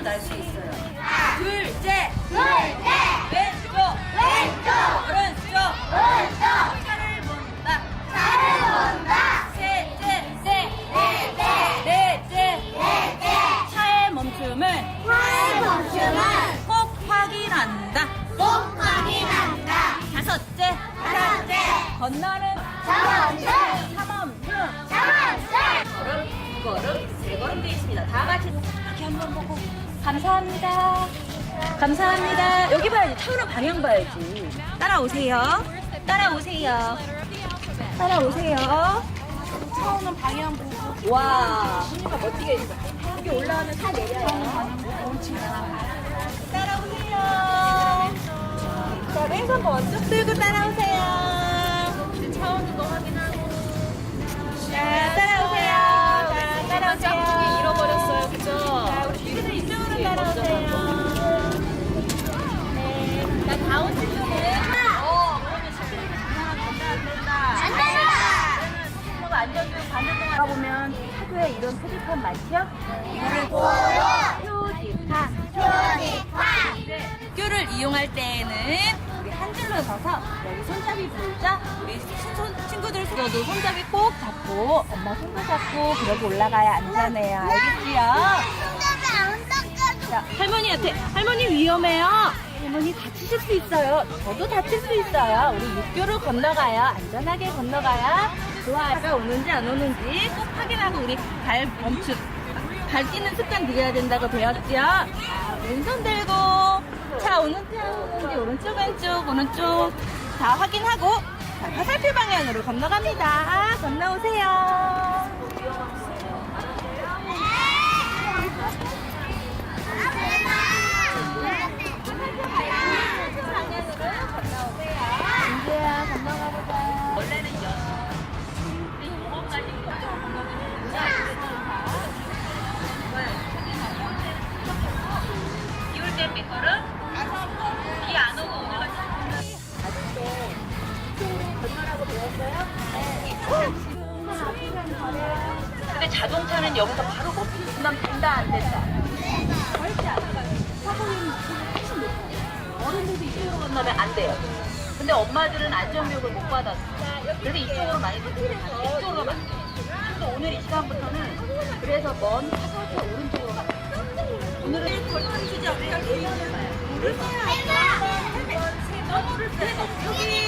순간으로 날 수 있어요. 둘째 둘째 왼쪽. 왼쪽. 오른쪽. 오른쪽. 차를 본다 차를 본다. 셋째 넷째 넷째 넷째 차의 멈춤을 차의 멈춤은 꼭 확인한다. 꼭 확인한다. 다섯째 다섯째. 건너는 자멈춤 차멈춤 자멈춤 걸음, 두 걸음, 세 걸음 되어 있습니다. 다 같이 이렇게 한번 보고 감사합니다. 감사합니다. 여기 봐야지. 차오는 방향 봐야지. 따라오세요. 따라오세요. 따라오세요. 차오는 방향 보고. 와, 손이가 멋지게. 여기 올라오면 차 내려요. 따라오세요. 자, 왼손 먼저 들고 따라오세요. 안전교육 받는 동안 가보면 학교에 이런 표지판 많죠? 이거를 표지판. 표지판 네. 학교를 이용할 때에는 우리 한 줄로 서서 여기 손잡이 보이죠? 우리 친손, 친구들 손도 손잡이 꼭 잡고 엄마 손도 잡고 그러고 올라가야 안전해요. 알겠지요? 자, 할머니한테 할머니 위험해요. 할머니 다치실 수 있어요. 저도 다칠 수 있어요. 우리 육교를 건너가요. 안전하게 건너가야 좋아요. 오는지 안 오는지 꼭 확인하고 우리 발 멈추 발 뛰는 습관 들여야 된다고 배웠죠. 자, 왼손 들고 차 오는 차 오는지 오른쪽 왼쪽 오른쪽 다 확인하고 자, 화살표 방향으로 건너갑니다. 건너오세요. 근데 자동차는 여기서 바로 멈추면 된다 안 된다? 절대 안 돼요. 사고는 훨씬 높아요. 어른들도 이쪽으로 건너면 안 돼요. 근데 엄마들은 안전교육을 못 받았어. 그래서 이쪽으로 많이 들어가요. 이쪽으로 돼요. 그래서 오늘 이 시간부터는 그래서 먼 화살표 오른쪽으로 가요. 오늘은 걸음 주지 않아요. 모를 거야. 너 모를 거야. 여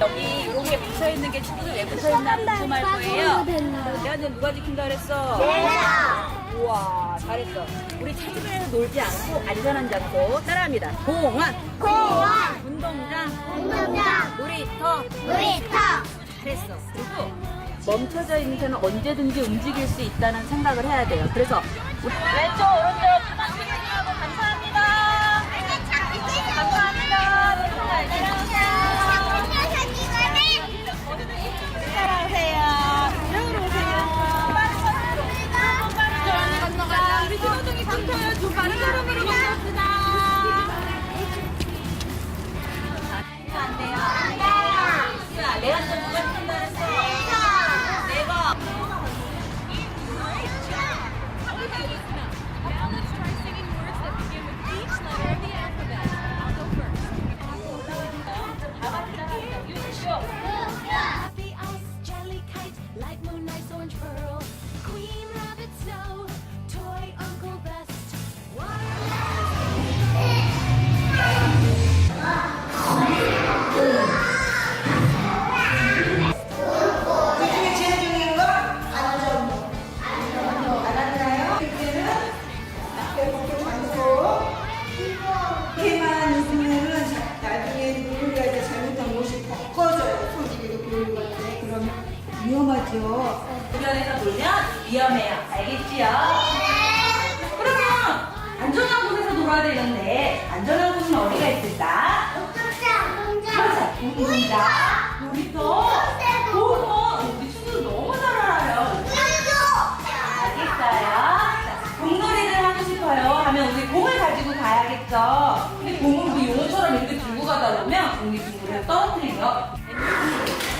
여기 이렇게 붙어 있는 게 친구들 왜 붙어 있나 궁금할 거예요. 내한테 누가 지킨다 그랬어? 우와 잘했어. 우리 차 주변에서 놀지 않고 안전한 장소 따라합니다. 공원, 공원 운동장, 운동장 놀이터 놀이터 잘했어. 그리고 멈춰져 있는 차는 언제든지 움직일 수 있다는 생각을 해야 돼요. 그래서 왼쪽 오른쪽 위험해요. 알겠지요? 그러면 안전한 곳에서 놀아야 되는데 안전한 곳은 어디가 있을까? 맞아, 우리가 놀이터. 공원. 우리 친구들 너무 잘 알아요. 알겠어요. 자, 공놀이를 하고 싶어요. 하면 우리 공을 가지고 가야겠죠. 근데 공을 우리 용어처럼 이렇게 들고 가다 보면 공이 중간에 떨어뜨려요.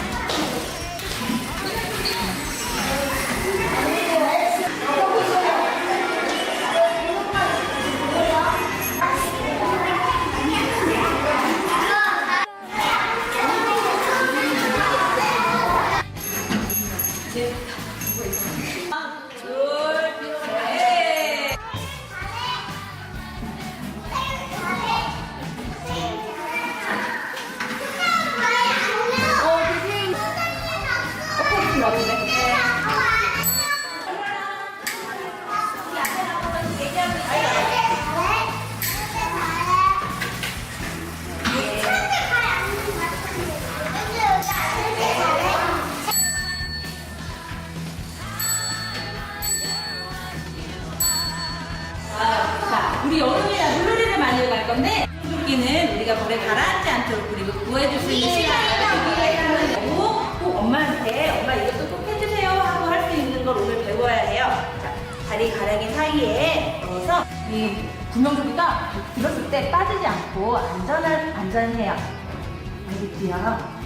우리 여름이라 물놀이를 많이 갈 건데 물기는 우리가 물에 가라앉지 않도록 그리고 구해줄 수 있는 시간을 거고 꼭 엄마한테 엄마 이것도 꼭 해주세요 하고 할 수 있는 걸 오늘 배워야 해요. 자, 다리 가랑이 사이에 넣어서 이 구명조끼가 들었을 때 빠지지 않고 안전한 안전해요. 알겠지요?